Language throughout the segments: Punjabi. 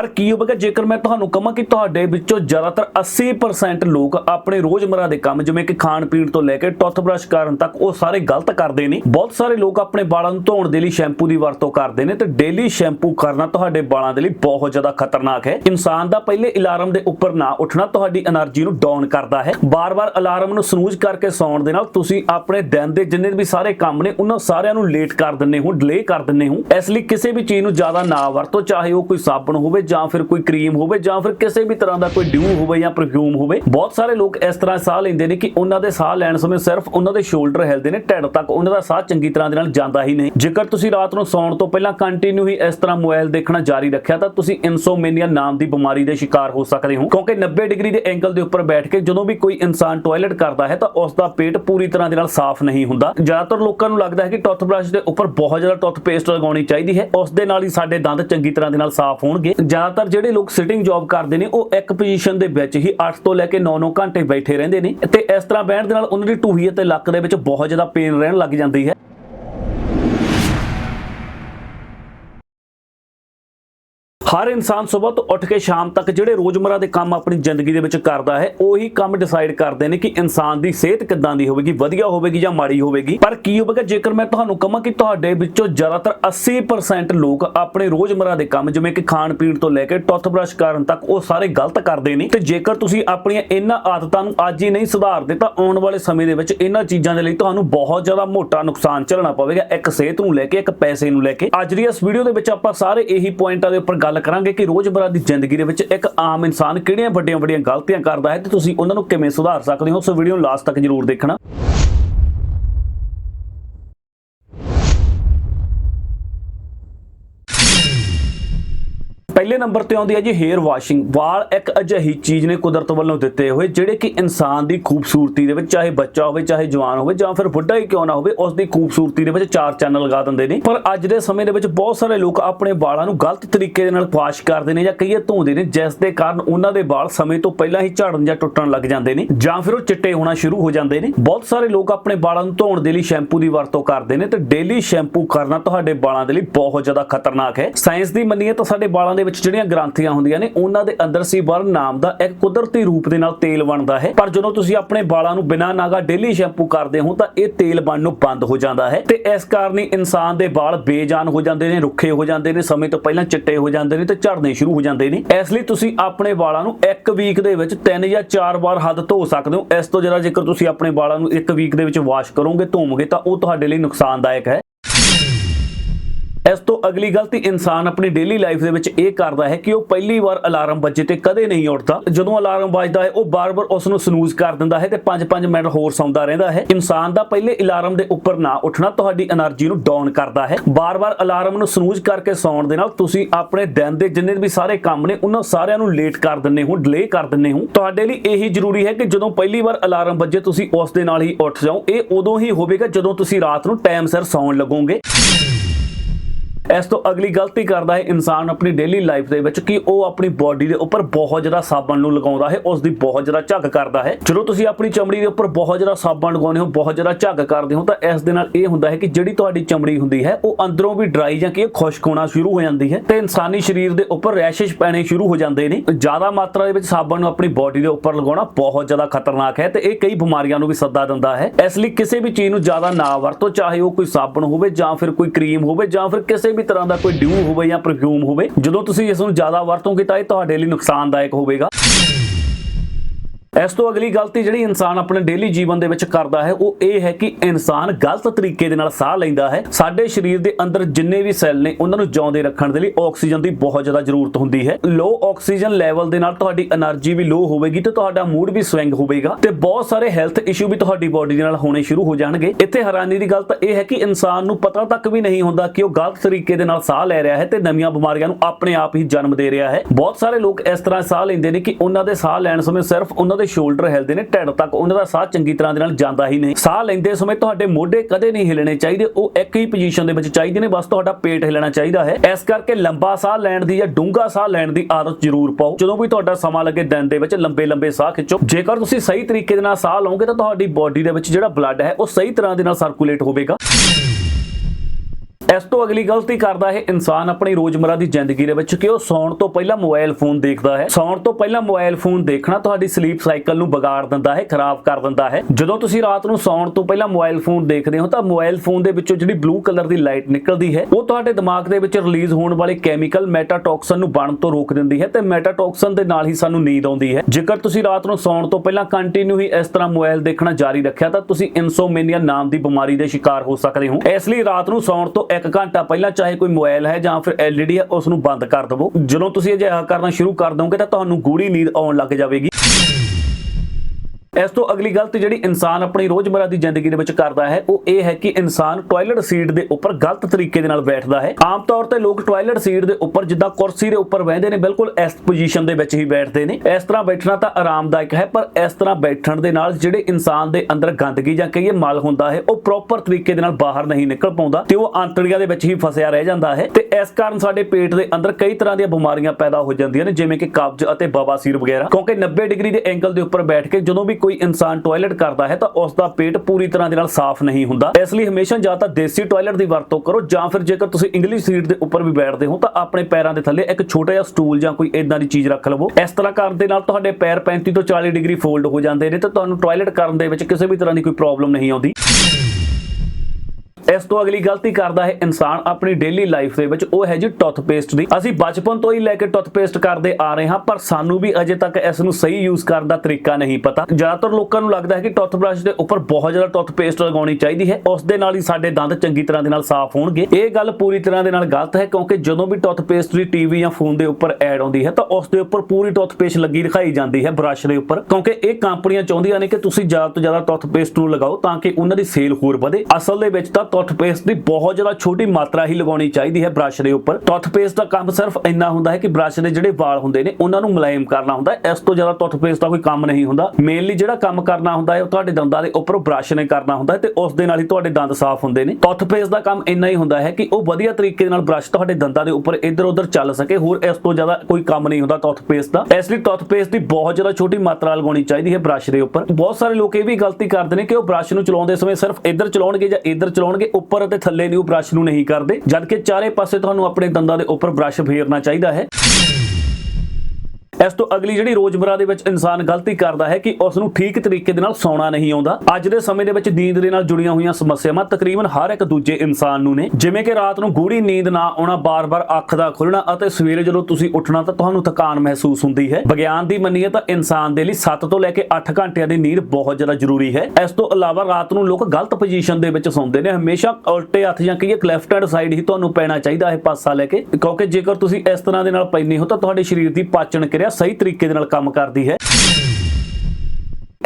ਪਰ ਕੀ ਹੋਵੇਗਾ ਜੇਕਰ ਮੈਂ ਤੁਹਾਨੂੰ ਕਹਾਂ ਕਿ ਤੁਹਾਡੇ ਵਿੱਚੋਂ ਜ਼ਿਆਦਾਤਰ 80% ਲੋਕ ਆਪਣੇ ਰੋਜ਼ਮਰਾ ਦੇ ਕੰਮ, ਜਿਵੇਂ ਕਿ ਖਾਣ ਪੀਣ ਤੋਂ ਲੈ ਕੇ ਟੌਥਬ੍ਰਸ਼ ਕਰਨ ਤੱਕ, ਉਹ ਸਾਰੇ ਗਲਤ ਕਰਦੇ ਨੇ। ਬਹੁਤ ਸਾਰੇ ਲੋਕ ਆਪਣੇ ਵਾਲਾਂ ਨੂੰ ਧੋਣ ਦੇ ਲਈ ਸ਼ੈਂਪੂ ਦੀ ਵਰਤੋਂ ਕਰਦੇ ਨੇ ਤੇ ਡੇਲੀ ਸ਼ੈਂਪੂ ਕਰਨਾ ਤੁਹਾਡੇ ਵਾਲਾਂ ਦੇ ਲਈ ਬਹੁਤ ਜ਼ਿਆਦਾ ਖਤਰਨਾਕ ਹੈ। ਇਨਸਾਨ ਦਾ ਪਹਿਲੇ ਅਲਾਰਮ ਦੇ ਉੱਪਰ ਨਾ ਉੱਠਣਾ ਤੁਹਾਡੀ એનર્ਜੀ ਨੂੰ ਡਾਊਨ ਕਰਦਾ ਹੈ। ਬਾਰ-ਬਾਰ ਅਲਾਰਮ ਨੂੰ ਸਨੂਜ਼ ਕਰਕੇ ਸੌਣ ਦੇ ਨਾਲ ਤੁਸੀਂ ਆਪਣੇ ਦਿਨ ਦੇ ਜਿੰਨੇ ਵੀ ਸਾਰੇ ਕੰਮ ਨੇ, ਉਹਨਾਂ ਸਾਰਿਆਂ ਨੂੰ ਲੇਟ ਕਰ ਦਿੰਨੇ ਹੋ ਡਿਲੇ ਕਰ ਦਿੰਨੇ ਹੋ। ਇਸ ਲਈ ਕਿਸੇ ਵੀ ਚੀਜ਼ ਨੂੰ ਜ਼ਿਆਦਾ ਨਾ ਵਰਤੋ, ਚਾਹੇ ਉਹ ਕੋਈ ਸਾਬਣ ਹੋਵੇ ਜਾਂ ਫਿਰ ਕੋਈ ਕਰੀਮ ਹੋਵੇ ਜਾਂ ਫਿਰ ਕਿਸੇ ਵੀ ਤਰ੍ਹਾਂ ਦਾ ਕੋਈ ਡਿਊ ਹੋਵੇ ਜਾਂ ਪਰਫਿਊਮ ਹੋਵੇ, ਬਹੁਤ ਸਾਰੇ ਲੋਕ ਇਸ ਤਰ੍ਹਾਂ ਸਾਹ ਲੈਂਦੇ ਨੇ ਕਿ ਉਹਨਾਂ ਦੇ ਸਾਹ ਲੈਣ ਸਮੇਂ ਸਿਰਫ ਉਹਨਾਂ ਦੇ ਸ਼ੋਲਡਰ ਹਿਲਦੇ ਨੇ, ਢਿੱਡ ਤੱਕ ਉਹਨਾਂ ਦਾ ਸਾਹ ਚੰਗੀ ਤਰ੍ਹਾਂ ਦੇ ਨਾਲ ਜਾਂਦਾ ਹੀ ਨਹੀਂ। ਜੇਕਰ ਤੁਸੀਂ ਰਾਤ ਨੂੰ ਸੌਣ ਤੋਂ ਪਹਿਲਾਂ ਕੰਟੀਨਿਊ ਹੀ ਇਸ ਤਰ੍ਹਾਂ ਮੋਬਾਈਲ ਦੇਖਣਾ ਜਾਰੀ ਰੱਖਿਆ, ਤਾਂ ਤੁਸੀਂ ਇਨਸੋਮਨੀਆ ਨਾਮ ਦੀ ਬਿਮਾਰੀ ਦੇ ਸ਼ਿਕਾਰ ਹੋ ਸਕਦੇ ਹੋ। ਕਿਉਂਕਿ 90 ਡਿਗਰੀ ਦੇ ਐਂਗਲ ਦੇ ਉੱਪਰ ਬੈਠ ਕੇ ਜਦੋਂ ਵੀ ਕੋਈ ਇਨਸਾਨ ਟਾਇਲਟ ਕਰਦਾ ਹੈ, ਤਾਂ ਉਸ ਦਾ ਪੇਟ ਪੂਰੀ ਤਰ੍ਹਾਂ ਦੇ ਨਾਲ ਸਾਫ਼ ਨਹੀਂ ਹੁੰਦਾ। ਜ਼ਿਆਦਾਤਰ ਲੋਕਾਂ ਨੂੰ ਲੱਗਦਾ ਹੈ ਕਿ ਟੁੱਥ ਬ੍ਰਸ਼ ਦੇ ਉੱਪਰ ਬਹੁਤ ਜ਼ਿਆਦਾ ਟੁੱਥਪੇਸਟ ਲਗਾਉਣੀ ਚਾਹੀਦੀ ਹੈ। ਉਸ ਦੇ ਨਾਲ ਹੀ ਸਾਡੇ ਦੰਦ ਚੰਗੀ ਤਰ੍ਹਾਂ ਦੇ ਨਾਲ ਸਾਫ਼ ਹੋਣਗੇ। ਜ਼ਿਆਦਾਤਰ ਜਿਹੜੇ ਲੋਕ ਸਿਟਿੰਗ ਜੌਬ ਕਰਦੇ ਨੇ, ਉਹ ਇੱਕ ਪੋਜੀਸ਼ਨ ਦੇ ਵਿੱਚ ਹੀ 8 ਤੋਂ ਲੈ ਕੇ 9-9 ਘੰਟੇ ਬੈਠੇ ਰਹਿੰਦੇ ਨੇ ਤੇ ਇਸ ਤਰ੍ਹਾਂ ਬੈਠਣ ਦੇ ਨਾਲ ਉਹਨਾਂ ਦੀ ਟੂਹੀ ਅਤੇ ਲੱਕ ਦੇ ਵਿੱਚ ਬਹੁਤ ਜ਼ਿਆਦਾ ਪੇਨ ਰਹਿਣ ਲੱਗ ਜਾਂਦੀ ਹੈ। ਹਰ ਇਨਸਾਨ ਸਵੇਰ ਤੋਂ ਉੱਠ ਕੇ ਸ਼ਾਮ ਤੱਕ ਜਿਹੜੇ ਰੋਜ਼ਮਰਾ ਦੇ ਕੰਮ ਆਪਣੀ ਜ਼ਿੰਦਗੀ ਦੇ ਵਿੱਚ ਕਰਦਾ ਹੈ, ਉਹੀ ਕੰਮ ਡਿਸਾਈਡ ਕਰਦੇ ਨੇ ਕਿ ਇਨਸਾਨ ਦੀ ਸਿਹਤ ਕਿੱਦਾਂ ਦੀ ਹੋਵੇਗੀ, ਵਧੀਆ ਹੋਵੇਗੀ ਜਾਂ ਮਾੜੀ ਹੋਵੇਗੀ। ਪਰ ਕੀ ਹੋਵੇਗਾ, ਜੇਕਰ ਮੈਂ ਤੁਹਾਨੂੰ ਕਹਾਂ ਕਿ ਤੁਹਾਡੇ ਵਿੱਚੋਂ ਜ਼ਿਆਦਾਤਰ 80% ਲੋਕ ਆਪਣੇ ਰੋਜ਼ਮਰਾ ਦੇ ਕੰਮ, ਜਿਵੇਂ ਕਿ ਖਾਣ ਪੀਣ ਤੋਂ ਲੈ ਕੇ ਟੁੱਥ ਬ੍ਰਸ਼ ਕਰਨ ਤੱਕ, ਉਹ ਸਾਰੇ ਗਲਤ ਕਰਦੇ ਨੇ। ਤੇ ਜੇਕਰ ਤੁਸੀਂ ਆਪਣੀਆਂ ਇਹਨਾਂ ਆਦਤਾਂ ਨੂੰ ਅੱਜ ਹੀ ਨਹੀਂ ਸੁਧਾਰਦੇ ਤਾਂ ਆਉਣ ਵਾਲੇ ਸਮੇਂ ਦੇ ਵਿੱਚ ਇਹਨਾਂ ਚੀਜ਼ਾਂ ਦੇ ਲਈ ਤੁਹਾਨੂੰ ਬਹੁਤ ਜ਼ਿਆਦਾ ਮੋਟਾ ਨੁਕਸਾਨ ਝੱਲਣਾ ਪਵੇਗਾ। ਇੱਕ ਸਿਹਤ ਨੂੰ ਲੈ ਕੇ, ਇੱਕ ਪੈਸੇ ਨੂੰ ਲੈ ਕੇ। ਅੱਜ ਦੀ ਇਸ ਵੀਡੀਓ ਦੇ ਵਿੱਚ ਆਪਾਂ ਸਾਰੇ ਇਹੀ ਪੁਆਇੰਟਾਂ ਦੇ ਉੱਪਰ ਗੱਲ ਕਰਾਂਗੇ ਕਿ ਰੋਜ਼ਮਰਾ ਦੀ ਜ਼ਿੰਦਗੀ ਦੇ ਵਿੱਚ ਇੱਕ ਆਮ ਇਨਸਾਨ ਕਿਹੜੀਆਂ ਵੱਡੀਆਂ-ਵੱਡੀਆਂ ਗਲਤੀਆਂ ਕਰਦਾ ਹੈ ਤੇ ਤੁਸੀਂ ਉਹਨਾਂ ਨੂੰ ਕਿਵੇਂ ਸੁਧਾਰ ਸਕਦੇ ਹੋ? ਸੋ ਵੀਡੀਓ ਨੂੰ ਲਾਸਟ ਤੱਕ ਜਰੂਰ ਦੇਖਣਾ। ਪਹਿਲੇ ਨੰਬਰ ਤੇ ਆਉਂਦੀ ਹੈ ਜੀ ਹੇਅਰ ਵਾਸ਼ਿੰਗ ਵਾਲ ਇੱਕ ਅਜਿਹੀ ਚੀਜ਼ ਨੇ ਕੁਦਰਤ ਵੱਲੋਂ ਦਿੱਤੇ ਹੋਏ, ਜਿਹੜੇ ਕਿ ਇਨਸਾਨ ਦੀ ਖੂਬਸੂਰਤੀ ਦੇ ਵਿੱਚ, ਚਾਹੇ ਬੱਚਾ ਹੋਵੇ, ਚਾਹੇ ਜਵਾਨ ਹੋਵੇ, ਜਾਂ ਫਿਰ ਬੁੱਢਾ ਹੀ ਕਿਉਂ ਨਾ ਹੋਵੇ, ਉਸ ਦੀ ਖੂਬਸੂਰਤੀ ਦੇ ਵਿੱਚ ਚਾਰ ਚੰਨ ਲਗਾ ਦਿੰਦੇ ਨੇ। ਪਰ ਅੱਜ ਦੇ ਸਮੇਂ ਦੇ ਵਿੱਚ ਬਹੁਤ ਸਾਰੇ ਲੋਕ ਆਪਣੇ ਵਾਲਾਂ ਨੂੰ ਗਲਤ ਤਰੀਕੇ ਦੇ ਨਾਲ ਵਾਸ਼ ਕਰਦੇ ਨੇ ਜਾਂ ਕਈਏ ਧੋਂਦੇ ਨੇ, ਜਿਸ ਦੇ ਕਾਰਨ ਉਹਨਾਂ ਦੇ ਵਾਲ ਸਮੇਂ ਤੋਂ ਪਹਿਲਾਂ ਹੀ ਝੜਨ ਜਾਂ ਟੁੱਟਣ ਲੱਗ ਜਾਂਦੇ ਨੇ, ਜਾਂ ਫਿਰ ਉਹ ਚਿੱਟੇ ਹੋਣਾ ਸ਼ੁਰੂ ਹੋ ਜਾਂਦੇ ਨੇ। ਬਹੁਤ ਸਾਰੇ ਲੋਕ ਆਪਣੇ ਵਾਲਾਂ ਨੂੰ ਧੋਣ ਦੇ ਲਈ ਸ਼ੈਂਪੂ ਦੀ ਵਰਤੋਂ ਕਰਦੇ ਨੇ ਤੇ ਡੇਲੀ ਸ਼ੈਂਪੂ ਕਰਨਾ ਤੁਹਾਡੇ ਵਾਲਾਂ ਦੇ ਲਈ ਬਹੁਤ ਜ਼ਿਆਦਾ ਖਤਰਨਾਕ ਹੈ। ਸਾਇੰਸ ਦੀ ਮੰਨੀਏ ਤਾਂ ਸਾਡੇ ਵਾਲਾਂ ਦੇ ਵਿੱਚ ਜਿਹੜੀਆਂ ਗ੍ਰੰਥੀਆਂ ਹੁੰਦੀਆਂ ਨੇ, ਉਹਨਾਂ ਦੇ ਅੰਦਰ ਸੀਬਰਨ ਨਾਮ ਦਾ ਇੱਕ ਕੁਦਰਤੀ ਰੂਪ ਦੇ ਨਾਲ ਤੇਲ ਬਣਦਾ ਹੈ। ਪਰ ਜਦੋਂ ਤੁਸੀਂ ਆਪਣੇ ਵਾਲਾਂ ਨੂੰ ਬਿਨਾਂ ਨਾਗਾ ਡੇਲੀ ਸ਼ੈਂਪੂ ਕਰਦੇ ਹੋ, ਤਾਂ ਇਹ ਤੇਲ ਬਣਨ ਨੂੰ ਬੰਦ ਹੋ ਜਾਂਦਾ ਹੈ। ਤੇ ਇਸ ਕਾਰਨ ਹੀ ਇਨਸਾਨ ਦੇ ਵਾਲ ਬੇਜਾਨ ਹੋ ਜਾਂਦੇ ਨੇ, ਰੁੱਖੇ ਹੋ ਜਾਂਦੇ ਨੇ, ਸਮੇਂ ਤੋਂ ਪਹਿਲਾਂ ਚਿੱਟੇ ਹੋ ਜਾਂਦੇ ਨੇ ਤੇ ਝੜਨੇ ਸ਼ੁਰੂ ਹੋ ਜਾਂਦੇ ਨੇ। ਇਸ ਲਈ ਤੁਸੀਂ ਆਪਣੇ ਵਾਲਾਂ ਨੂੰ ਇੱਕ ਵੀਕ ਦੇ ਵਿੱਚ ਤਿੰਨ ਜਾਂ ਚਾਰ ਵਾਰ ਹੱਦ ਧੋ ਸਕਦੇ ਹੋ। ਇਸ ਤੋਂ ਜ਼ਿਆਦਾ ਜੇਕਰ ਤੁਸੀਂ ਆਪਣੇ ਵਾਲਾਂ ਨੂੰ ਇੱਕ ਵੀਕ ਦੇ ਵਿੱਚ ਵਾਸ਼ ਕਰੋਗੇ, ਧੋਵੋਗੇ, ਤਾਂ ਉਹ ਤੁਹਾਡੇ ਲਈ ਨੁਕਸਾਨਦਾਇਕ ਹੈ। ਇਸ ਤੋਂ ਅਗਲੀ ਗਲਤੀ ਇਨਸਾਨ ਆਪਣੀ ਡੇਲੀ ਲਾਈਫ ਦੇ ਵਿੱਚ ਇਹ ਕਰਦਾ ਹੈ ਕਿ ਉਹ ਪਹਿਲੀ ਵਾਰ ਅਲਾਰਮ ਵੱਜੇ ਤੇ ਕਦੇ ਨਹੀਂ ਉੱਠਦਾ। ਜਦੋਂ ਅਲਾਰਮ ਵੱਜਦਾ ਹੈ, ਉਹ ਬਾਰ-ਬਾਰ ਉਸ ਨੂੰ ਸਨੂਜ਼ ਕਰ ਦਿੰਦਾ ਹੈ ਤੇ 5-5 ਮਿੰਟ ਹੋਰ ਸੌਂਦਾ ਰਹਿੰਦਾ ਹੈ। ਇਨਸਾਨ ਦਾ ਪਹਿਲੇ ਅਲਾਰਮ ਦੇ ਉੱਪਰ ਨਾ ਉੱਠਣਾ ਤੁਹਾਡੀ એનર્ਜੀ ਨੂੰ ਡਾਊਨ ਕਰਦਾ ਹੈ। ਬਾਰ-ਬਾਰ ਅਲਾਰਮ ਨੂੰ ਸਨੂਜ਼ ਕਰਕੇ ਸੌਣ ਦੇ ਨਾਲ ਤੁਸੀਂ ਆਪਣੇ ਦਿਨ ਦੇ ਜਿੰਨੇ ਵੀ ਸਾਰੇ ਕੰਮ ਨੇ, ਉਹਨਾਂ ਸਾਰਿਆਂ ਨੂੰ ਲੇਟ ਕਰ ਦਿੰਨੇ ਹੋ ਡਿਲੇ ਕਰ ਦਿੰਨੇ ਹੋ। ਤੁਹਾਡੇ ਲਈ ਇਹੀ ਜ਼ਰੂਰੀ ਹੈ ਕਿ ਜਦੋਂ ਪਹਿਲੀ ਵਾਰ ਅਲਾਰਮ ਵੱਜੇ, ਤੁਸੀਂ ਉਸ ਦੇ ਨਾਲ ਹੀ ਉੱਠ ਜਾਓ। ਇਹ ਉਦੋਂ ਹੀ ਹੋਵੇਗਾ ਜਦੋਂ ਤੁਸੀਂ ਰਾਤ ਨੂੰ ਟਾਈਮ ਸਿਰ ਸੌਣ ਲੱਗੋਗੇ। ਇਸ ਤੋਂ ਅਗਲੀ ਗਲਤੀ ਕਰਦਾ ਹੈ ਇਨਸਾਨ ਆਪਣੀ ਡੇਲੀ ਲਾਈਫ ਦੇ ਵਿੱਚ ਕਿ ਉਹ ਆਪਣੀ ਬਾਡੀ ਦੇ ਉੱਪਰ ਬਹੁਤ ਜ਼ਿਆਦਾ ਸਾਬਣ ਨੂੰ ਲਗਾਉਂਦਾ ਹੈ, ਉਸ ਦੀ ਬਹੁਤ ਜ਼ਿਆਦਾ ਝੱਗ ਕਰਦਾ ਹੈ। ਜਦੋਂ ਤੁਸੀਂ ਆਪਣੀ ਚਮੜੀ ਦੇ ਉੱਪਰ ਬਹੁਤ ਜ਼ਿਆਦਾ ਸਾਬਣ ਲਗਾਉਂਦੇ ਹੋ, ਬਹੁਤ ਜ਼ਿਆਦਾ ਝੱਗ ਕਰਦੇ ਹੋ, ਤਾਂ ਇਸ ਦੇ ਨਾਲ ਇਹ ਹੁੰਦਾ ਹੈ ਕਿ ਜਿਹੜੀ ਤੁਹਾਡੀ ਚਮੜੀ ਹੁੰਦੀ ਹੈ, ਉਹ ਅੰਦਰੋਂ ਵੀ ਡਰਾਈ ਜਾਂ ਕਿ ਖੁਸ਼ਕ ਹੋਣਾ ਸ਼ੁਰੂ ਹੋ ਜਾਂਦੀ ਹੈ ਤੇ ਇਨਸਾਨੀ ਸਰੀਰ ਦੇ ਉੱਪਰ ਰੈਸ਼ਸ ਪੈਣੇ ਸ਼ੁਰੂ ਹੋ ਜਾਂਦੇ ਨੇ। ਜ਼ਿਆਦਾ ਮਾਤਰਾ ਦੇ ਵਿੱਚ ਸਾਬਣ ਨੂੰ ਆਪਣੀ ਬਾਡੀ ਦੇ ਉੱਪਰ ਲਗਾਉਣਾ ਬਹੁਤ ਜ਼ਿਆਦਾ ਖਤਰਨਾਕ ਹੈ ਤੇ ਇਹ ਕਈ ਬਿਮਾਰੀਆਂ ਨੂੰ ਵੀ ਸੱਦਾ ਦਿੰਦਾ ਹੈ। ਇਸ ਲਈ ਕਿਸੇ ਵੀ ਚੀਜ਼ ਨੂੰ ਜ਼ਿਆਦਾ ਨਾ ਵਰਤੋ, ਚਾਹੇ ਉਹ ਕੋਈ ਸਾਬਣ ਹੋਵੇ ਜਾਂ ਫਿਰ ਕੋਈ ਕਰੀਮ ਹੋਵੇ ਜਾਂ ਫਿਰ ਕਿਸੇ ਵੀ ਤਰ੍ਹਾਂ ਦਾ ਕੋਈ ਡਿਊ ਹੋਵੇ ਜਾਂ ਪਰਫਿਊਮ ਹੋਵੇ, ਜਦੋਂ ਤੁਸੀਂ ਇਸ ਨੂੰ ਜ਼ਿਆਦਾ ਵਰਤੋਗੇ ਤਾਂ ਇਹ ਤੁਹਾਡੇ ਲਈ ਨੁਕਸਾਨਦਾਇਕ ਹੋਵੇਗਾ। ਇਸ ਤੋਂ ਅਗਲੀ ਗਲਤੀ ਜਿਹੜੀ ਇਨਸਾਨ ਆਪਣੇ ਡੇਲੀ ਜੀਵਨ ਦੇ ਵਿੱਚ ਕਰਦਾ ਹੈ, ਉਹ ਇਹ ਹੈ ਕਿ ਇਨਸਾਨ ਗਲਤ ਤਰੀਕੇ ਦੇ ਨਾਲ ਸਾਹ ਲੈਂਦਾ ਹੈ। ਸਾਡੇ ਸਰੀਰ ਦੇ ਅੰਦਰ ਜਿੰਨੇ ਵੀ ਸੈੱਲ ਨੇ, ਉਹਨਾਂ ਨੂੰ ਜਿਉਂਦੇ ਰੱਖਣ ਦੇ ਲਈ ਆਕਸੀਜਨ ਦੀ ਬਹੁਤ ਜ਼ਿਆਦਾ ਜ਼ਰੂਰਤ ਹੁੰਦੀ ਹੈ। ਲੋ ਆਕਸੀਜਨ ਲੈਵਲ ਦੇ ਨਾਲ ਤੁਹਾਡੀ એનર્ਜੀ ਵੀ ਲੋ ਹੋਵੇਗੀ ਤੇ ਤੁਹਾਡਾ ਮੂਡ ਵੀ ਸਵਿੰਗ ਹੋਵੇਗਾ ਤੇ ਬਹੁਤ ਸਾਰੇ ਹੈਲਥ ਇਸ਼ੂ ਵੀ ਤੁਹਾਡੀ ਬਾਡੀ ਦੇ ਨਾਲ ਹੋਣੇ ਸ਼ੁਰੂ ਹੋ ਜਾਣਗੇ। ਇੱਥੇ ਹੈਰਾਨੀ ਦੀ ਗੱਲ ਤਾਂ ਇਹ ਹੈ ਕਿ ਇਨਸਾਨ ਨੂੰ ਪਤਾ ਤੱਕ ਵੀ ਨਹੀਂ ਹੁੰਦਾ ਕਿ ਉਹ ਗਲਤ ਤਰੀਕੇ ਦੇ ਨਾਲ ਸਾਹ ਲੈ ਰਿਹਾ ਹੈ ਤੇ ਨਵੀਆਂ ਬਿਮਾਰੀਆਂ ਨੂੰ ਆਪਣੇ ਆਪ ਹੀ ਜਨਮ ਦੇ ਰਿਹਾ ਹੈ। ਬਹੁਤ ਸਾਰੇ ਲੋਕ ਇਸ ਤਰ੍ਹਾਂ ਸਾਹ ਲੈਂਦੇ ਨੇ ਕਿ ਉਹਨਾਂ ਦੇ ਸਾਹ ਲੈਣ ਸਮੇਂ ਸਿਰਫ ਉਹਨਾਂ ਦੇ ਸ਼ੋਲਡਰ ਹਿਲਦੇ ਨੇ, ਢਿੱਡ ਤੱਕ ਉਹਨਾਂ ਦਾ ਸਾਹ ਚੰਗੀ ਤਰ੍ਹਾਂ ਦੇ ਨਾਲ ਜਾਂਦਾ ਹੀ ਨਹੀਂ। ਸਾਹ ਲੈਂਦੇ ਸਮੇਂ ਤੁਹਾਡੇ ਮੋਢੇ ਕਦੇ ਨਹੀਂ ਹਿਲਣੇ ਚਾਹੀਦੇ, ਉਹ ਇੱਕ ਹੀ ਪੋਜੀਸ਼ਨ ਦੇ ਵਿੱਚ ਚਾਹੀਦੇ ਨੇ, ਬਸ ਤੁਹਾਡਾ ਪੇਟ ਹਿਲਣਾ ਚਾਹੀਦਾ ਹੈ। ਇਸ ਕਰਕੇ ਲੰਬਾ ਸਾਹ ਲੈਣ ਦੀ ਜਾਂ ਡੂੰਘਾ ਸਾਹ ਲੈਣ ਦੀ ਆਦਤ ਜ਼ਰੂਰ ਪਾਓ। ਜਦੋਂ ਵੀ ਤੁਹਾਡਾ ਸਮਾਂ ਲੱਗੇ ਦਿਨ ਦੇ ਵਿੱਚ, ਲੰਬੇ ਲੰਬੇ ਸਾਹ ਖਿੱਚੋ। ਜੇਕਰ ਤੁਸੀਂ ਸਹੀ ਤਰੀਕੇ ਦੇ ਨਾਲ ਸਾਹ ਲਓਗੇ ਤਾਂ ਤੁਹਾਡੀ ਬਾਡੀ ਦੇ ਵਿੱਚ ਜਿਹੜਾ ਬਲੱਡ ਹੈ, ਉਹ ਸਹੀ ਤਰ੍ਹਾਂ ਦੇ ਨਾਲ ਸਰਕੂਲੇਟ ਹੋਵੇਗਾ। ਇਸ ਤੋਂ ਅਗਲੀ ਗਲਤੀ ਕਰਦਾ ਹੈ ਇਨਸਾਨ ਆਪਣੀ ਰੋਜ਼ਮਰਾ ਦੀ ਜ਼ਿੰਦਗੀ ਦੇ ਵਿੱਚ ਕਿ ਉਹ ਸੌਣ ਤੋਂ ਪਹਿਲਾਂ ਮੋਬਾਈਲ ਫੋਨ ਦੇਖਦਾ ਹੈ। ਸੌਣ ਤੋਂ ਪਹਿਲਾਂ ਮੋਬਾਈਲ ਫੋਨ ਦੇਖਣਾ ਤੁਹਾਡੀ ਸਲੀਪ ਸਾਈਕਲ ਨੂੰ ਵਿਗਾੜ ਦਿੰਦਾ ਹੈ, ਖਰਾਬ ਕਰ ਦਿੰਦਾ ਹੈ। ਜਦੋਂ ਤੁਸੀਂ ਰਾਤ ਨੂੰ ਸੌਣ ਤੋਂ ਪਹਿਲਾਂ ਮੋਬਾਈਲ ਫੋਨ ਦੇਖਦੇ ਹੋ ਤਾਂ ਮੋਬਾਈਲ ਫੋਨ ਦੇ ਵਿੱਚੋਂ ਜਿਹੜੀ ਬਲੂ ਕਲਰ ਦੀ ਲਾਈਟ ਨਿਕਲਦੀ ਹੈ, ਉਹ ਤੁਹਾਡੇ ਦਿਮਾਗ ਦੇ ਵਿੱਚ ਰਿਲੀਜ਼ ਹੋਣ ਵਾਲੇ ਕੈਮੀਕਲ ਮੈਟਾਟੌਕਸਿਨ ਨੂੰ ਬਣਨ ਤੋਂ ਰੋਕ ਦਿੰਦੀ ਹੈ ਤੇ ਮੈਟਾਟੌਕਸਿਨ ਦੇ ਨਾਲ ਹੀ ਸਾਨੂੰ ਨੀਂਦ ਆਉਂਦੀ ਹੈ। ਜੇਕਰ ਤੁਸੀਂ ਰਾਤ ਨੂੰ ਸੌਣ ਤੋਂ ਪਹਿਲਾਂ ਕੰਟੀਨਿਊ ਹੀ ਇਸ ਤਰ੍ਹਾਂ ਮੋਬਾਈਲ ਦੇਖਣਾ ਜਾਰੀ ਰੱਖਿਆ ਤਾਂ ਤੁਸੀਂ ਇਨਸੋਮਨੀਆ ਨਾਮ ਦੀ ਬਿਮਾਰੀ ਦੇ ਸ਼ਿਕਾਰ ਹੋ ਸਕਦੇ ਹੋ। ਇਸ ਲਈ ਰਾਤ ਨੂੰ ਸੌਣ ਤੋਂ ਇੱਕ ਘੰਟਾ ਪਹਿਲਾਂ ਚਾਹੇ ਕੋਈ ਮੋਬਾਈਲ ਹੈ ਜਾਂ ਫਿਰ ਐਲਈਡੀ ਹੈ, ਉਸ ਨੂੰ ਬੰਦ ਕਰ ਦਿਵੋ। ਜਦੋਂ ਤੁਸੀਂ ਅਜਿਹਾ ਕਰਨਾ ਸ਼ੁਰੂ ਕਰ ਦੋਗੇ ਤਾਂ ਤੁਹਾਨੂੰ ਗੂੜੀ ਨੀਂਦ ਆਉਣ ਲੱਗ ਜਾਵੇਗੀ। ਇਸ ਤੋਂ ਅਗਲੀ ਗਲਤੀ ਜਿਹੜੀ ਇਨਸਾਨ ਆਪਣੀ ਰੋਜ਼ਮਰਾ ਦੀ ਜ਼ਿੰਦਗੀ ਦੇ ਵਿੱਚ ਕਰਦਾ ਹੈ, ਉਹ ਇਹ ਹੈ ਕਿ ਇਨਸਾਨ ਟਾਇਲਟ ਸੀਟ ਦੇ ਉੱਪਰ ਗਲਤ ਤਰੀਕੇ ਦੇ ਨਾਲ ਬੈਠਦਾ ਹੈ। ਆਮ ਤੌਰ ਤੇ ਲੋਕ ਟਾਇਲਟ ਸੀਟ ਦੇ ਉੱਪਰ ਜਿੱਦਾਂ ਕੁਰਸੀ ਦੇ ਉੱਪਰ ਬਹਿੰਦੇ ਨੇ, ਬਿਲਕੁਲ ਇਸ ਪੋਜੀਸ਼ਨ ਦੇ ਵਿੱਚ ਹੀ ਬੈਠਦੇ ਨੇ। ਇਸ ਤਰ੍ਹਾਂ ਬੈਠਣਾ ਤਾਂ ਆਰਾਮਦਾਇਕ ਹੈ, ਪਰ ਇਸ ਤਰ੍ਹਾਂ ਬੈਠਣ ਦੇ ਨਾਲ ਜਿਹੜੇ ਇਨਸਾਨ ਦੇ ਅੰਦਰ ਗੰਦਗੀ ਜਾਂ ਕਹੀਏ ਮਲ ਹੁੰਦਾ ਹੈ, ਉਹ ਪ੍ਰੋਪਰ ਤਰੀਕੇ ਦੇ ਨਾਲ ਬਾਹਰ ਨਹੀਂ ਨਿਕਲ ਪਾਉਂਦਾ ਤੇ ਉਹ ਆਂਤੜੀਆਂ ਦੇ ਵਿੱਚ ਹੀ ਫਸਿਆ ਰਹਿ ਜਾਂਦਾ ਹੈ। ਤੇ ਇਸ ਕਾਰਨ ਸਾਡੇ ਪੇਟ ਦੇ ਅੰਦਰ ਕਈ ਤਰ੍ਹਾਂ ਦੀਆਂ ਬਿਮਾਰੀਆਂ ਪੈਦਾ ਹੋ ਜਾਂਦੀਆਂ ਨੇ, ਜਿਵੇਂ ਕਿ ਕਬਜ਼ ਅਤੇ ਬਵਾਸੀਰ ਵਗੈਰਾ। ਕਿਉਂਕਿ 90 ਡਿਗਰੀ ਦੇ ਐਂਗਲ ਦੇ ਉੱਪਰ ਬੈਠ ਕੇ ਜਦੋਂ ਵੀ ਕੋਈ ਇਨਸਾਨ ਟਾਇਲਟ ਕਰਦਾ ਹੈ ਤਾਂ ਉਸ ਦਾ ਪੇਟ ਪੂਰੀ ਤਰ੍ਹਾਂ ਦੇ ਨਾਲ ਸਾਫ਼ ਨਹੀਂ ਹੁੰਦਾ। ਇਸ ਲਈ ਹਮੇਸ਼ਾ ਜਾਂ ਤਾਂ ਦੇਸੀ ਟਾਇਲਟ ਦੀ ਵਰਤੋਂ ਕਰੋ ਜਾਂ ਫਿਰ ਜੇਕਰ ਤੁਸੀਂ ਇੰਗਲਿਸ਼ ਸੀਟ ਦੇ ਉੱਪਰ ਵੀ ਬੈਠਦੇ ਹੋ ਤਾਂ ਆਪਣੇ ਪੈਰਾਂ ਦੇ ਥੱਲੇ ਇੱਕ ਛੋਟਾ ਜਿਹਾ ਸਟੂਲ ਜਾਂ ਕੋਈ ਇਦਾਂ ਦੀ ਚੀਜ਼ ਰੱਖ ਲਵੋ। ਇਸ ਤਰ੍ਹਾਂ ਕਰਨ ਦੇ ਨਾਲ ਤੁਹਾਡੇ ਪੈਰ 35 ਤੋਂ 40 ਡਿਗਰੀ ਫੋਲਡ ਹੋ ਜਾਂਦੇ ਨੇ ਤੇ ਤੁਹਾਨੂੰ ਟਾਇਲਟ ਕਰਨ ਦੇ ਵਿੱਚ ਕਿਸੇ ਵੀ ਤਰ੍ਹਾਂ ਦੀ ਕੋਈ ਪ੍ਰੋਬਲਮ ਨਹੀਂ ਆਉਂਦੀ। ਇਸ ਤੋਂ ਅਗਲੀ ਗਲਤੀ ਕਰਦਾ ਹੈ ਇਨਸਾਨ ਆਪਣੀ ਡੇਲੀ ਲਾਈਫ ਦੇ ਵਿੱਚ। ਉਹ ਹੈ ਜੀ ਟੂਥਪੇਸਟ ਦੀ। ਅਸੀਂ ਬਚਪਨ ਤੋਂ ਹੀ ਲੈ ਕੇ ਟੂਥਪੇਸਟ ਕਰਦੇ ਆ ਰਹੇ ਹਾਂ, ਪਰ ਸਾਨੂੰ ਵੀ ਅਜੇ ਤੱਕ ਇਸ ਨੂੰ ਸਹੀ ਯੂਜ਼ ਕਰਨ ਦਾ ਤਰੀਕਾ ਨਹੀਂ ਪਤਾ। ਜ਼ਿਆਦਾਤਰ ਲੋਕਾਂ ਨੂੰ ਲੱਗਦਾ ਹੈ ਕਿ ਟੂਥਬ੍ਰਸ਼ ਦੇ ਉੱਪਰ ਬਹੁਤ ਜ਼ਿਆਦਾ ਟੂਥਪੇਸਟ ਲਗਾਉਣੀ ਚਾਹੀਦੀ ਹੈ। ਉਸ ਦੇ ਨਾਲ ਹੀ ਸਾਡੇ ਦੰਦ ਚੰਗੀ ਤਰ੍ਹਾਂ ਦੇ ਨਾਲ ਸਾਫ਼ ਹੋਣਗੇ। ਇਹ ਗੱਲ ਪੂਰੀ ਤਰ੍ਹਾਂ ਦੇ ਨਾਲ ਗਲਤ ਹੈ, ਕਿਉਂਕਿ ਜਦੋਂ ਵੀ ਟੁੱਥਪੇਸਟ ਦੀ ਟੀਵੀ ਜਾਂ ਫੋਨ ਦੇ ਉੱਪਰ ਐਡ ਆਉਂਦੀ ਹੈ, ਤਾਂ ਉਸ ਦੇ ਉੱਪਰ ਪੂਰੀ ਟੁੱਥਪੇਸਟ ਲੱਗੀ ਦਿਖਾਈ ਜਾਂਦੀ ਹੈ ਬ੍ਰਸ਼ ਦੇ ਉੱਪਰ। ਕਿਉਂਕਿ ਇਹ ਕੰਪਨੀਆਂ ਚਾਹੁੰਦੀਆਂ ਨੇ ਕਿ ਤੁਸੀਂ ਜ਼ਿਆਦਾ ਤੋਂ ਜ਼ਿਆਦਾ ਟੁੱਥਪੇਸਟ ਨੂੰ ਲਗਾਓ ਤਾਂ ਕਿ ਉਹਨਾਂ ਦੀ ਸੇਲ ਹੋਰ ਵਧੇ। ਅਸਲ ਦੇ ਵਿੱਚ ਤਾਂ ਟੂਥਪੇਸਟ ਦੀ ਬਹੁਤ ਜ਼ਿਆਦਾ ਛੋਟੀ ਮਾਤਰਾ ਹੀ ਲਗਾਉਣੀ ਚਾਹੀਦੀ ਹੈ ਬ੍ਰਸ਼ ਦੇ ਉੱਪਰ। ਟੂਥਪੇਸਟ ਦਾ ਕੰਮ ਸਿਰਫ ਇੰਨਾ ਹੁੰਦਾ ਹੈ ਕਿ ਬ੍ਰਸ਼ ਦੇ ਜਿਹੜੇ ਵਾਲ ਹੁੰਦੇ ਨੇ, ਉਹਨਾਂ ਨੂੰ ਮੁਲਾਇਮ ਕਰਨਾ ਹੁੰਦਾ ਹੈ। ਇਸ ਤੋਂ ਜ਼ਿਆਦਾ ਟੂਥਪੇਸਟ ਦਾ ਕੋਈ ਕੰਮ ਨਹੀਂ ਹੁੰਦਾ। ਮੇਨਲੀ ਜਿਹੜਾ ਕੰਮ ਕਰਨਾ ਹੁੰਦਾ ਹੈ, ਉਹ ਤੁਹਾਡੇ ਦੰਦਾਂ ਦੇ ਉੱਪਰ ਬ੍ਰਸ਼ ਨੇ ਕਰਨਾ ਹੁੰਦਾ ਹੈ ਤੇ ਉਸ ਦੇ ਨਾਲ ਹੀ ਤੁਹਾਡੇ ਦੰਦ ਸਾਫ਼ ਹੁੰਦੇ ਨੇ। ਟੁੱਥਪੇਸਟ ਦਾ ਕੰਮ ਇੰਨਾ ਹੀ ਹੁੰਦਾ ਹੈ ਕਿ ਉਹ ਵਧੀਆ ਤਰੀਕੇ ਨਾਲ ਬ੍ਰਸ਼ ਤੁਹਾਡੇ ਦੰਦਾਂ ਦੇ ਉੱਪਰ ਇੱਧਰ ਉੱਧਰ ਚੱਲ ਸਕੇ। ਹੋਰ ਇਸ ਤੋਂ ਜ਼ਿਆਦਾ ਕੋਈ ਕੰਮ ਨਹੀਂ ਹੁੰਦਾ ਟੁੱਥਪੇਸਟ ਦਾ। ਇਸ ਲਈ ਟੁੱਥਪੇਸਟ ਦੀ ਬਹੁਤ ਜ਼ਿਆਦਾ ਛੋਟੀ ਮਾਤਰਾ ਲਗਾਉਣੀ ਚਾਹੀਦੀ ਹੈ ਬ੍ਰਸ਼ ਦੇ ਉੱਪਰ। ਬਹੁਤ ਸਾਰੇ ਲੋਕ ਇਹ ਵੀ ਗਲਤੀ ਕਰਦੇ ਨੇ ਕਿ ਉਹ ਬ੍ਰਸ਼ ਨੂੰ ਚਲਾਉਂਦੇ ਸਮੇਂ ਸਿਰਫ ਇੱਧਰ ਚਲਾਉਣਗੇ ਜਾਂ ਇੱਧਰ ਚਲਾਉਣਗੇ। ਉੱਪਰ ਅਤੇ ਥੱਲੇ ਨੂੰ ਉਹ ਬ੍ਰਸ਼ ਨੂੰ ਨਹੀਂ ਕਰਦੇ ਜਦ ਕਿ ਚਾਰੇ ਪਾਸੇ ਤੁਹਾਨੂੰ ਆਪਣੇ ਦੰਦਾਂ ਦੇ ਉੱਪਰ ਬ੍ਰਸ਼ ਫੇਰਨਾ ਚਾਹੀਦਾ ਹੈ। ਇਸ ਤੋਂ ਅਗਲੀ ਜਿਹੜੀ ਰੋਜ਼ਮਰਾ ਦੇ ਵਿੱਚ ਇਨਸਾਨ ਗਲਤੀ ਕਰਦਾ ਹੈ ਕਿ ਉਸ ਨੂੰ ਠੀਕ ਤਰੀਕੇ ਦੇ ਨਾਲ ਸੌਣਾ ਨਹੀਂ ਆਉਂਦਾ। ਅੱਜ ਦੇ ਸਮੇਂ ਦੇ ਵਿੱਚ ਨੀਂਦ ਦੇ ਨਾਲ ਜੁੜੀਆਂ ਹੋਈਆਂ ਸਮੱਸਿਆਵਾਂ ਤਕਰੀਬਨ ਹਰ ਇੱਕ ਦੂਜੇ ਇਨਸਾਨ ਨੂੰ ਨੇ। ਜਿਵੇਂ ਕਿ ਰਾਤ ਨੂੰ ਗੂੜੀ ਨੀਂਦ ਨਾ ਆਉਣਾ, ਬਾਰ-ਬਾਰ ਅੱਖ ਦਾ ਖੁੱਲਣਾ ਅਤੇ ਸਵੇਰੇ ਜਦੋਂ ਤੁਸੀਂ ਉੱਠਣਾ ਤਾਂ ਤੁਹਾਨੂੰ ਥਕਾਨ ਮਹਿਸੂਸ ਹੁੰਦੀ ਹੈ। ਵਿਗਿਆਨ ਦੀ ਮੰਨੀਏ ਤਾਂ ਇਨਸਾਨ ਦੇ ਲਈ 7 ਤੋਂ ਲੈ ਕੇ 8 ਘੰਟਿਆਂ ਦੀ ਨੀਂਦ ਬਹੁਤ ਜ਼ਿਆਦਾ ਜ਼ਰੂਰੀ ਹੈ। ਇਸ ਤੋਂ ਇਲਾਵਾ ਰਾਤ ਨੂੰ ਲੋਕ ਗਲਤ ਪੋਜੀਸ਼ਨ ਦੇ ਵਿੱਚ ਸੌਂਦੇ ਨੇ। ਹਮੇਸ਼ਾ ਉਲਟੇ ਹੱਥ ਜਾਂ ਕਹੀਏ ਲੈਫਟ ਹੈਂਡ ਸਾਈਡ ਹੀ ਤੁਹਾਨੂੰ ਪੈਣਾ ਚਾਹੀਦਾ ਹੈ ਪਾਸਾ ਲੈ ਕੇ। ਕਿਉਂਕਿ ਜੇਕਰ ਤੁਸੀਂ ਇਸ ਤਰ੍ਹਾਂ ਦੇ ਨਾਲ ਪੈਂਦੇ ਹੋ ਤਾਂ ਤੁਹਾਡੇ ਸਰੀਰ ਦੀ ਪਾਚਨ ਕਿਰਿਆ ਸਹੀ ਤਰੀਕੇ ਦੇ ਨਾਲ ਕੰਮ ਕਰਦੀ ਹੈ।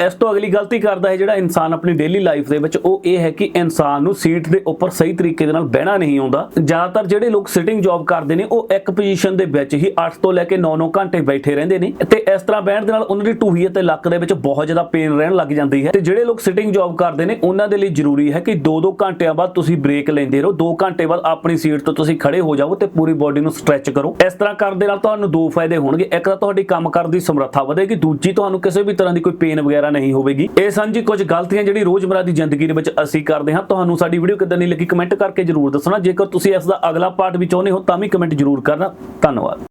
ਇਸ ਤੋਂ ਅਗਲੀ ਗਲਤੀ ਕਰਦਾ ਹੈ ਜਿਹੜਾ ਇਨਸਾਨ ਆਪਣੀ ਡੇਲੀ ਲਾਈਫ ਦੇ ਵਿੱਚ, ਉਹ ਇਹ ਹੈ ਕਿ ਇਨਸਾਨ ਨੂੰ ਸੀਟ ਦੇ ਉੱਪਰ ਸਹੀ ਤਰੀਕੇ ਦੇ ਨਾਲ ਬਹਿਣਾ ਨਹੀਂ ਆਉਂਦਾ। ਜ਼ਿਆਦਾਤਰ ਜਿਹੜੇ ਲੋਕ ਸਿਟਿੰਗ ਜੌਬ ਕਰਦੇ ਨੇ, ਉਹ ਇੱਕ ਪੋਜੀਸ਼ਨ ਦੇ ਵਿੱਚ ਹੀ 8 ਤੋਂ ਲੈ ਕੇ 9-9 ਘੰਟੇ ਬੈਠੇ ਰਹਿੰਦੇ ਨੇ ਤੇ ਇਸ ਤਰ੍ਹਾਂ ਬਹਿਣ ਦੇ ਨਾਲ ਉਹਨਾਂ ਦੀ ਟੂਹੀ ਅਤੇ ਲੱਕ ਦੇ ਵਿੱਚ ਬਹੁਤ ਜ਼ਿਆਦਾ ਪੇਨ ਰਹਿਣ ਲੱਗ ਜਾਂਦੀ ਹੈ। ਤੇ ਜਿਹੜੇ ਲੋਕ ਸਿਟਿੰਗ ਜੌਬ ਕਰਦੇ ਨੇ, ਉਹਨਾਂ ਦੇ ਲਈ ਜ਼ਰੂਰੀ ਹੈ ਕਿ 2-2 ਘੰਟਿਆਂ ਬਾਅਦ ਤੁਸੀਂ ਬ੍ਰੇਕ ਲੈਂਦੇ ਰਹੋ। 2 ਘੰਟੇ ਬਾਅਦ ਆਪਣੀ ਸੀਟ ਤੋਂ ਤੁਸੀਂ ਖੜੇ ਹੋ ਜਾਓ ਤੇ ਪੂਰੀ ਬੋਡੀ ਨੂੰ ਸਟ੍ਰੈਚ ਕਰੋ। ਇਸ ਤਰ੍ਹਾਂ ਕਰਨ ਦੇ ਨਾਲ ਤੁਹਾਨੂੰ ਦੋ ਫਾਇਦੇ ਹੋਣਗੇ। ਇੱਕ ਤਾਂ ਤੁਹਾਡੀ ਕੰਮ ਕਰਨ ਦੀ ਸਮਰੱਥਾ ਵਧੇਗੀ, ਦੂਜੀ ਤੁਹਾਨੂੰ ਕਿਸੇ ਵੀ ਤਰ੍ਹਾਂ ਦੀ ਕੋਈ ਪੇਨ ਵਗੈਰਾ ਵਗੈਰਾ ਨਹੀਂ ਹੋਵੇਗੀ। ਇਹ ਸਨ ਜੀ ਕੁਝ ਗਲਤੀਆਂ ਜਿਹੜੀ ਰੋਜ਼ਮਰਾ ਦੀ ਜ਼ਿੰਦਗੀ ਦੇ ਵਿੱਚ ਅਸੀਂ ਕਰਦੇ ਹਾਂ। ਤੁਹਾਨੂੰ ਸਾਡੀ ਵੀਡੀਓ ਕਿੱਦਾਂ ਦੀ ਲੱਗੀ ਕਮੈਂਟ ਕਰਕੇ ਜਰੂਰ ਦੱਸਣਾ। ਜੇਕਰ ਤੁਸੀਂ ਇਸ ਦਾ ਅਗਲਾ ਪਾਰਟ ਵੀ ਚਾਹੁੰਦੇ ਹੋ ਤਾਂ ਵੀ ਕਮੈਂਟ ਜਰੂਰ ਕਰਨਾ। ਧੰਨਵਾਦ।